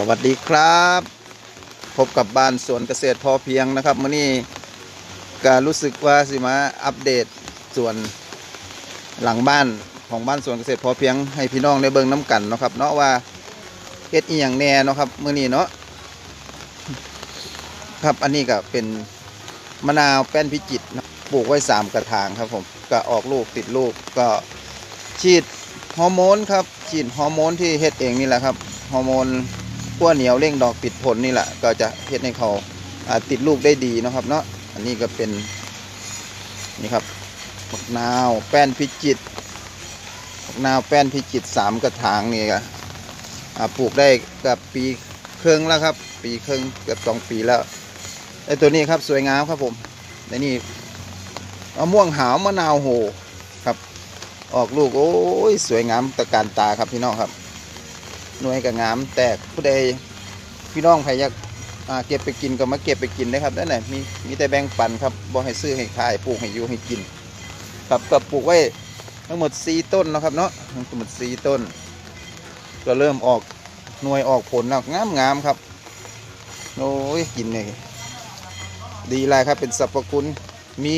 สวัสดีครับ พบกับบ้านสวนเกษตรพอเพียงนะครับมื่อนี้ก็รู้สึกว่าสิมาอัปเดตส่วนหลังบ้านของบ้านสวนเกษตรพอเพียงให้พี่น้องได้เบิ่งน้กันเนาะครับ เนาะว่าเฮ็ดอีหยังแน่เนาะครับมื่อนี้เนาะครับอันนี้ก็เป็นมะนาวแป้นพิจิตรปลูกไว้สามกระถางครับผมก็ออกลูกติดลูกก็ฉีดฮอร์โมนครับฉีดฮอร์โมนที่เฮ็ดเองนี่แหละครับฮอร์โมน ขั้วเหนียวเร่งดอกติดผลนี่แหละ ก็จะเฮ็ดให้เขาาติดลูกได้ดีนะครับเนาะอันนี้ก็เป็นนี่ครับมะนาวแป้นพิจิตมะนาวแป้นพิจิตสามกระถางนี่ก็อ่าปลูกได้กับปีครึ่งแล้วครับ ปีครึ่งเกือบสองปีแล้วไอตัวนี้ครับสวยงามครับผมในนี่มะม่วงหาวมะนาวโหครับ ออกลูกโอ้ยสวยงามตะการตาครับพี่น้องครับ หน่วยกับงาม แตกผู้ใดพี่น้องใครอยากเก็บไปกินก็มาเก็บไปกินได้ครับนั่นแหละมีมีแต่แบ่งปันครับบ่ให้ซื้อให้ขายปลูกให้อยู่ให้กินครับก็ปลูกไว้ทั้งหมด 4 ต้นนะครับเนาะทั้งหมด 4 ต้น ก็เริ่มออกหน่วยออกผลแล้วงามงามครับโอ้ยกินเลยดีเลยครับเป็นสรรพคุณมี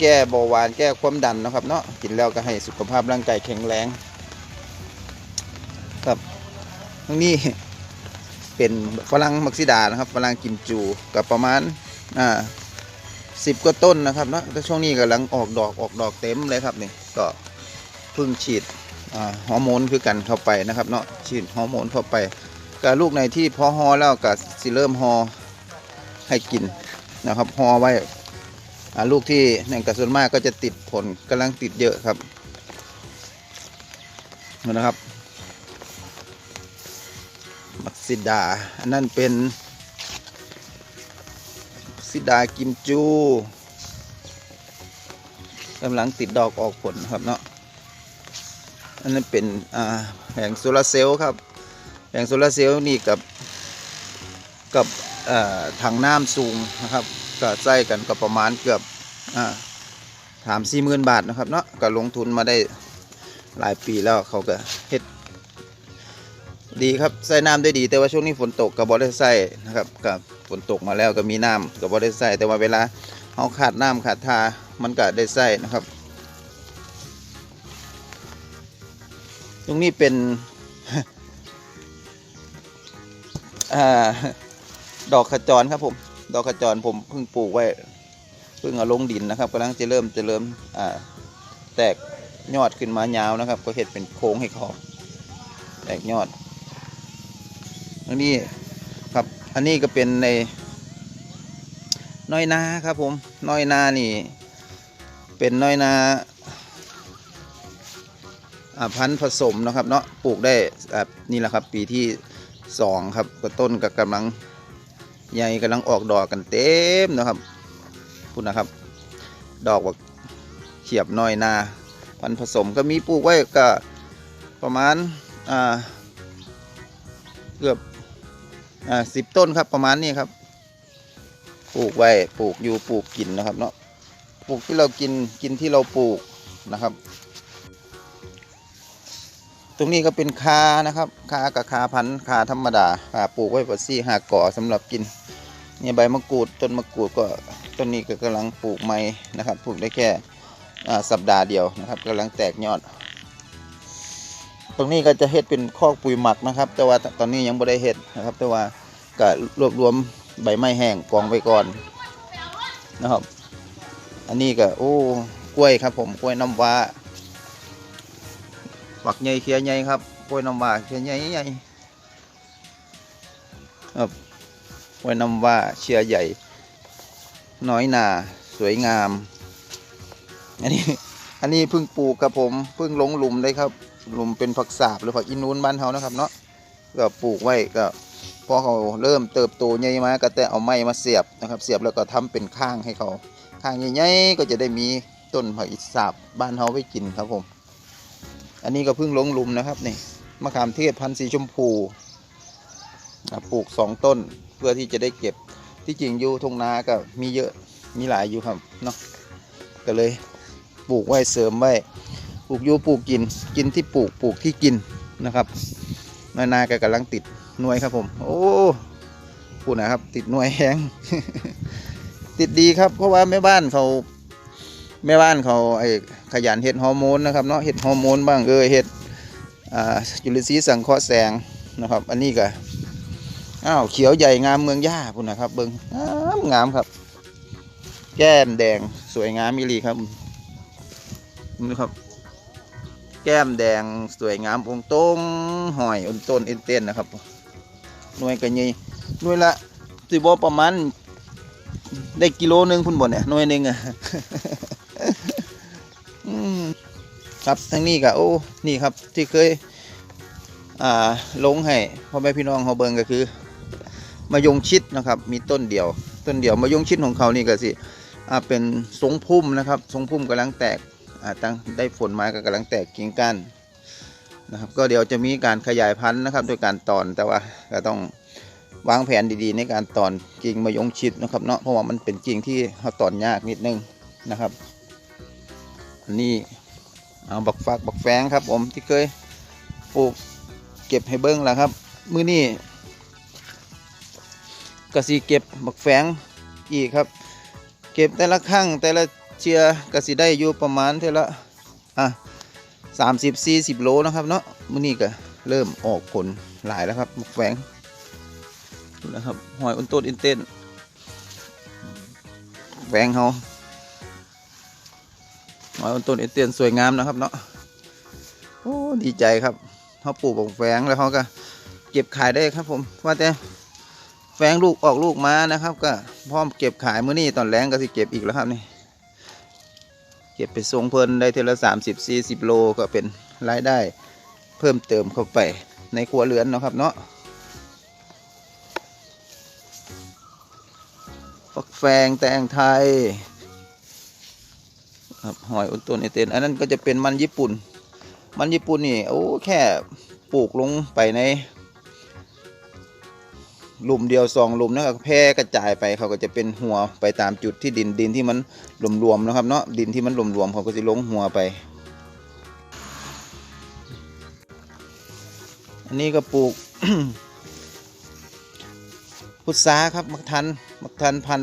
แก้เบาหวานแก้ความดันนะครับเนาะกินแล้วก็ให้สุขภาพร่างกายแข็งแรง ตรงนี้เป็นฝรั่งมักซิดานะครับฝรั่งกิมจูกับประมาณอ่าสิบกว่าต้นนะครับเนอะแต่ช่วงนี้กำลังออกดอกออกดอกเต็มเลยครับนี่ก็เพิ่งฉีดอ่าฮอร์โมนคือกันเข้าไปนะครับเนาะฉีดฮอร์โมนเข้าไปกับลูกในที่พอฮอแล้วก็สิเริ่มฮอให้กินนะครับฮอไว้ลูกที่หนึ่งกับส่วนมากก็จะติดผลกำลังติดเยอะครับนะครับ มักซิดา อันนั้นเป็นซิดากิมจูกำลังติดดอกออกผลครับเนาะ อันนั้นเป็นอ่าแผงโซลาร์เซลล์ครับ แผงโซลาร์เซลล์นี่กับกับถังน้ำสูงนะครับก็ใส่กันก็ประมาณเกือบถามสี่หมื่นบาทนะครับเนาะก็ลงทุนมาได้หลายปีแล้วเขาก็เฮ็ด ดีครับใส่น้ำได้ดีแต่ว่าช่วงนี้ฝนตกกับบอได้ใส่นะครับกับฝนตกมาแล้วก็มีน้ำกับบอได้ใส่แต่ว่าเวลาเอาขาดน้ำขาดทามันก็ได้ใส่นะครับ ตรงนี้เป็นอดอกขจรครับผม ดอกขจรผมเพิ่งปลูกไว้เพิ่งเอาลงดินนะครับกำลังจะเริ่มจะเริ่มอ่าแตกยอดขึ้นมายาวนะครับ ก็เห็ดเป็นโค้งให้เขาแตกยอด อันนี้ครับอันนี้ก็เป็นในน้อยนาครับผมน้อยนานี่ เป็นน้อยนาพันธุ์ผสมนะครับเนาะปลูกได้นี่แหละครับปีที่สองครับก็ต้นก็กำลังใหญ่กำลังออกดอกกันเต็มนะครับพูดนะครับ ดอกแบบเขียบน้อยนาพันธุ์ผสมก็มีปลูกไว้ก็ประมาณเกือบ อ่าสิบต้นครับประมาณนี้ครับ ปลูกไว้ปลูกอยู่ปลูกกินนะครับเนาะปลูกที่เรากินกินที่เราปลูกนะครับ ตรงนี้ก็เป็นคานะครับคากับคาพันธุ์คาธรรมดาคาปลูกไว้ปัซี่หาก่อสำหรับกินเนี่ยใบมะกรูดต้นมะกรูดก็ต้นนี้ก็กำลังปลูกใหม่นะครับปลูกได้แค่อ่าสัปดาห์เดียวนะครับกำลังแตกยอด ตรงนี้ก็จะเฮ็ดเป็นคอกปุ๋ยหมักนะครับ แต่ว่าตอนนี้ยังไม่ได้เฮ็ดนะครับ แต่ว่าก็รวบรวมใบไม้แห้งกองไว้ก่อนนะครับ อันนี้ก็โอ้กล้วยครับ ผมกล้วยน้ำว้าฝักใหญ่เขียใหญ่ครับกล้วยน้ำว้าเขียใหญ่ใหญ่ครับกล้วยน้ำว้าเชียใหญ่ น้อยหนาสวยงาม อันนี้อันนี้เพิ่งปลูกครับผมเพิ่งลงหลุมเลยครับ หลุมเป็นผักสาบหรือผักอินูนบ้านเขานะครับเนาะก็ปลูกไว้ก็พอเขาเริ่มเติบโตใหญ่มาก็แต่เอาไม้มาเสียบนะครับ เสียบแล้วก็ทำเป็นข้างให้เขาข้างใหญ่ๆก็จะได้มีต้นผักอิสาบบ้านเขาไว้กินครับผม อันนี้ก็เพิ่งลงหลุมนะครับนี่มะขามเทศพันธุ์สีชมพูปลูกสองต้นเพื่อที่จะได้เก็บที่จริงอยู่ทงนาก็มีเยอะมีหลายอยู่ครับเนาะก็เลยปลูกไว้เสริมไว้ ลูกอยู่ปลูกกิน กินที่ปลูกปลูกที่กินนะครับน้อยนาก็กำลังติดหน่วยครับผม โอ้พูดนะครับ ติดหน่วยแห้งติดดีครับ เพราะว่าแม่บ้านเขาแม่บ้านเขาไอ้ขยันเห็ดฮอร์โมนนะครับเนาะเห็ดฮอร์โมนบ้างเออเห็ดอ่าจุลินทรีย์สังเคราะห์แสงนะครับ อันนี้ก็อ้าวเขียวใหญ่งามเมืองย่าพุ่นนะครับ เบิงงามงามครับ แก้มแดงสวยงามมิลีครับนี่ครับ แก้มแดงสวยงามองตรงหอยอนต้นเอ็นเต้นนะครับ หน่วยกันยี่หน่วยละสิบประมาณได้กิโลหนึงพุ่นบ่เนี่ยหน่วยหนึ่งอะครับทั้งนี้ก็โอ้นี่ครับที่เคยอ่าลงให้พ่อแม่พี่น้องเขาเบิ่งก็คือมายงชิดนะครับ มีต้นเดียว ต้นเดียวมายงชิดของเขานี่ก็สิอ่าเป็นทรงพุ่มนะครับทรงพุ่มกำลังแตก ตั้งได้ฝนมาก็กำลังแตกกิ่งก้านนะครับ ก็เดี๋ยวจะมีการขยายพันธุ์นะครับโดยการตอนแต่ว่าก็ต้องวางแผนดีๆ ในการตอนกิ่งมายงชิดนะครับเนาะเพราะว่ามันเป็นกิ่งที่เขาตอนยากนิดนึงนะครับ อันนี้เอาบักฟักบักแฟงครับผมที่เคยปลูกเก็บให้เบิ้งแล้วครับ มือนี้กระสีเก็บบักแฝงอีกครับ เก็บแต่ละครั้งแต่ละ เชียร์กสีได้อยู่ประมาณเท่าละอะสามสิบสี่สิบโลนะครับเนาะมือนี้ก็เริ่มออกผลหลายแล้วครับบักแฝงนะครับหอยอุนต้นอินเต้นแฝงเขาหอยอุนต้นอินเต้นสวยงามนะครับเนาะโอ้ดีใจครับเขาปลูกของแฝงแล้วเขาก็เก็บขายได้ครับผมว่าแต่แฝงลูกออกลูกมานะครับ ก็พร้อมเก็บขายมื้อนี้ตอนแรงก็สิเก็บอีกแล้วครับนี่ ก็บไปส่งเพิ่นได้เทละสามสิบสี่สิบโลก็เป็นรายได้เพิ่มเติมเข้าไปในครัวเรือนนะครับเนาะฟักแฟงแตงไทยครับหอยอุนต้นไอเตนอันนั้นก็จะเป็นมันญี่ปุ่น มันญี่ปุ่นนี่โอ้แค่ปลูกลงไปใน หลุมเดียวสองหลุมนะครับแพร่กระจายไปเขาก็จะเป็นหัวไปตามจุดที่ดินดินที่มันรวมๆนะครับเนาะดินที่มันรวมๆเขาก็จะลงหัวไป อันนี้ก็ปลูกพุทราครับมักทันมักทันพัน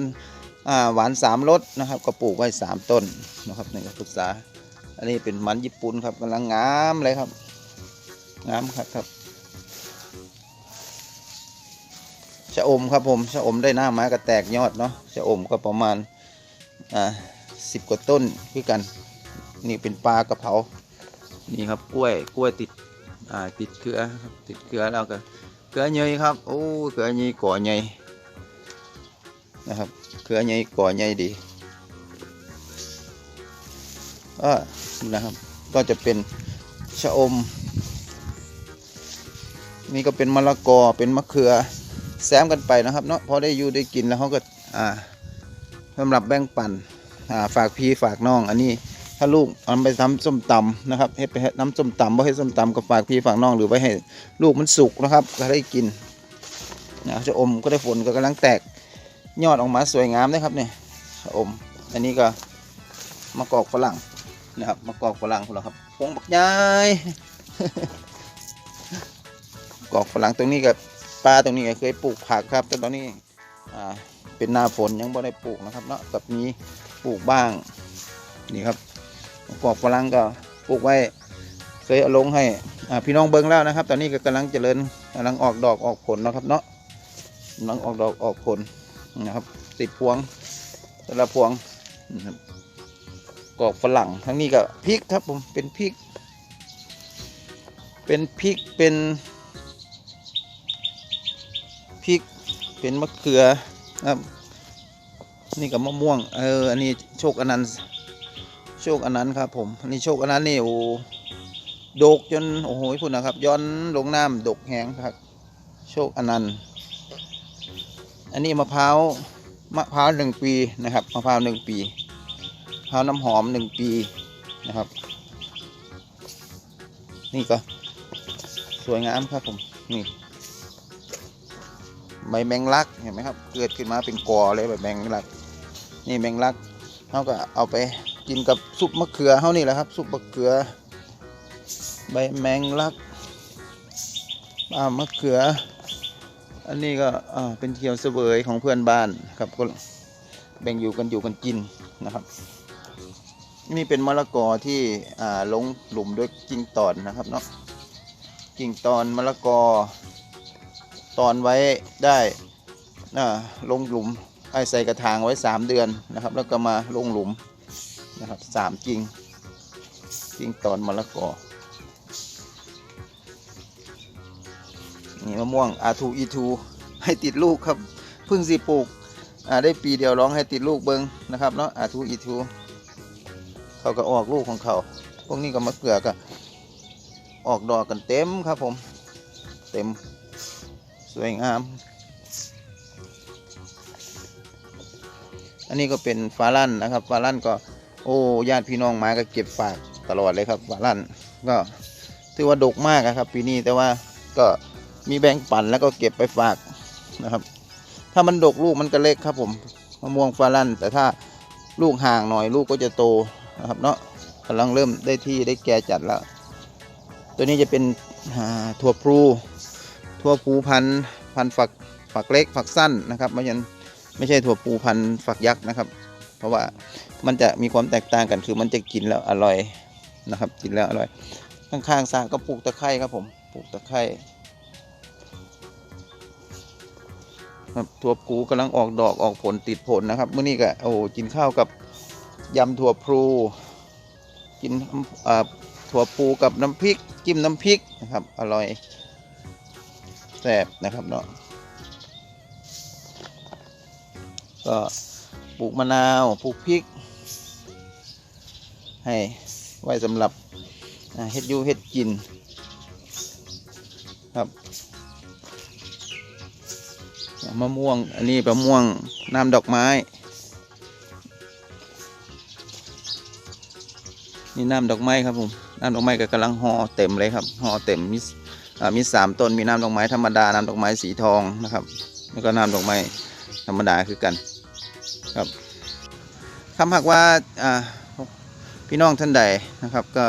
หวานสามรสนะครับ ก็ปลูกไว้สามต้นนะครับนี่ก็พุทราอันนี้เป็นมันญี่ปุ่นครับกำลังงามเลยครับงามครับครับะอมครับผมชะอมได้หน้าไม้ก็แตกยอดเนาะชะอมก็ประมาณอ่าสิบกว่าต้นคือกัน นี่เป็นปลากระเพรานี่ครับกล้วยกล้วยติดอ่าติดเกลือครับติดเกลือแล้วก็เกลือเนยครับโอ้เกลือเนยก่อเนยนะครับเกลือเนยก่อเนยดีก็นะครับก็จะเป็นชะอม นี่ก็เป็นมะละกอเป็นมะเขือ แซมกันไปนะครับเนาะพอได้อยู่ได้กินแล้วเขาก็อ่าสำหรับแบ่งปันอ่าฝากพี่ฝากน้อง อันนี้ถ้าลูกเอาไปทำส้มตำนะครับเฮ็ดไปน้ำส้มตำบ่ให้ส้มตำก็ฝากพี่ฝากน้องหรือไว้ให้ลูกมันสุกนะครับก็ได้กินนะชะอมก็ได้ฝนก็กำลังแตกยอดออกมาสวยงามนะครับเนี่ยอม อันนี้ก็มะกอกฝรั่งนะครับมะกอกฝรั่งพวกเราครับพงบักใหญ่กอกฝรั่งตรงนี้กับ ปลาตรงนี้ก็เคยปลูกผักครับ แต่ตอนนี้เป็นหน้าฝนยังไม่ได้ปลูกนะครับเนาะกับมีปลูกบ้างนี่ครับกอกฝรั่งก็ปลูกไว้เคยเอาลงให้พี่น้องเบิ้งแล้วนะครับ ตอนนี้ก็กำลังเจริญกำลังออกดอกออกผลนะครับเนาะกำลังออกดอกออกผลนะครับติดพวงแต่ละพวงนะครับกอกฝรั่งทั้งนี้ก็พริกครับผมเป็นพริก เป็นพริกเป็น ริก เป็นมะเขือครับ นี่กับมะม่วง เออ อันนี้โชคอนันต์ โชคอนันต์ครับผม อันนี้โชคอนันต์นี่โอ้ดกจนโอ้โหพูดนะครับ ย้อนลงน้ำดกแหงครับ โชคอนันต์ อันนี้มะพร้าว มะพร้าวหนึ่งปีนะครับ มะพร้าวหนึ่งปีข้าวน้ำหอมหนึ่งปีนะครับ นี่ก็สวยงามครับผม นี่ ใบแมงลักเห็นไหมครับ เกิดขึ้นมาเป็นกอเลยใบแมงลัก นี่แมงลักเขาก็เอาไปกินกับซุปมะเขือเขานี่แหละครับซุปมะเขือ ใบแมงลักอ่ามะเขือ อันนี้ก็เป็นเที่ยวเสวยของเพื่อนบ้านครับก็แบ่งอยู่กันอยู่กันกินนะครับ นี่เป็นมะละกอที่ลงหลุมด้วยกิ่งตอนนะครับเนาะกิ่งตอนมะละกอ ตอนไว้ได้อ่าลงหลุมไอ้ใส่กระถางไว้ 3 เดือนนะครับ แล้วก็มาลงหลุมนะครับสามกิ่งกิ่งตอนมะละกอนี่มะม่วง R2 E2 ให้ติดลูกครับเพึ่งสิปลูกอาได้ปีเดียวร้องให้ติดลูกเบิงนะครับเนาะ R2 E2 เขาก็ออกลูกของเขาพวกนี้ก็มะเขือก็ออกดอกกันเต็มครับผม เต็ม วยงาม อันนี้ก็เป็นฟาลั่นนะครับฟาลั่นก็โอ้ญาติพี่น้องมาก็เก็บฝากตลอดเลยครับฟาลั่นก็ถือว่าดกมากอะครับ ปีนี้แต่ว่าก็มีแบ่งปั่นแล้วก็เก็บไปฝากนะครับ ถ้ามันดกลูกมันก็เล็กครับผมมะม่วงฟาลั่น แต่ถ้าลูกห่างหน่อยลูกก็จะโตนะครับเนาะกำลังเริ่มได้ที่ได้แก่จัดแล้ว ตัวนี้จะเป็นถั่วพลู ถั่วพลูพันพันฝักฝักเล็กฝักสั้นนะครับไม่ใช่ไม่ใช่ถั่วพลูพันฝักยักษ์นะครับ เพราะว่ามันจะมีความแตกต่างกันคือมันจะกินแล้วอร่อยนะครับกินแล้วอร่อย ข้างๆสระก็ปลูกตะไคร้ครับผมปลูกตะไคร้ครับถั่วพลูกำลังออกดอกออกผลติดผลนะครับเมื่อนี้ก็โอ้กินข้าวกับยำถั่วพลูกินถั่วปูกับน้ำพริกจิ้มน้ำพริกนะครับอร่อย แซ่บนะครับเนาะก็ปลูกมะนาวปลูกพริก ให้ไว้สำหรับเฮ็ดยูเฮ็ดกินครับมะม่วงอันนี้มะม่วงน้ำดอกไม้ นี่น้ำดอกไม้ครับผมน้ำดอกไม้ก็กำลังห่อเต็มเลยครับห่อเต็มมีส มีสามต้นมีน้ำดอกไม้ธรรมดาน้ำดอกไม้สีทองนะครับ แล้วก็น้ำดอกไม้ธรรมดาคือกันครับคำหากว่าพี่น้องท่านใดนะครับ ก็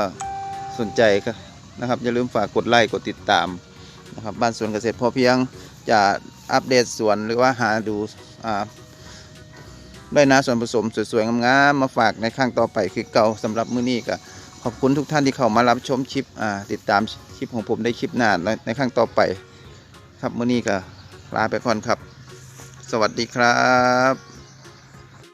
สนใจก็นะครับอย่าลืมฝากกดไลค์กดติดตามนะครับ บ้านสวนเกษตรพอเพียงจะอัปเดตสวนหรือว่าหาดูได้นะส่วนผสมสวยๆงามๆมาฝากในครั้งต่อไปคือเก่าสำหรับมื้อนี้ก็ขอบคุณทุกท่านที่เข้ามารับชมคลิปติดตาม ลิปของผมได้คลิปหน้าในครั้งต่อไป ครับมื้อนี้ก็ลาไปก่อนครับ สวัสดีครับ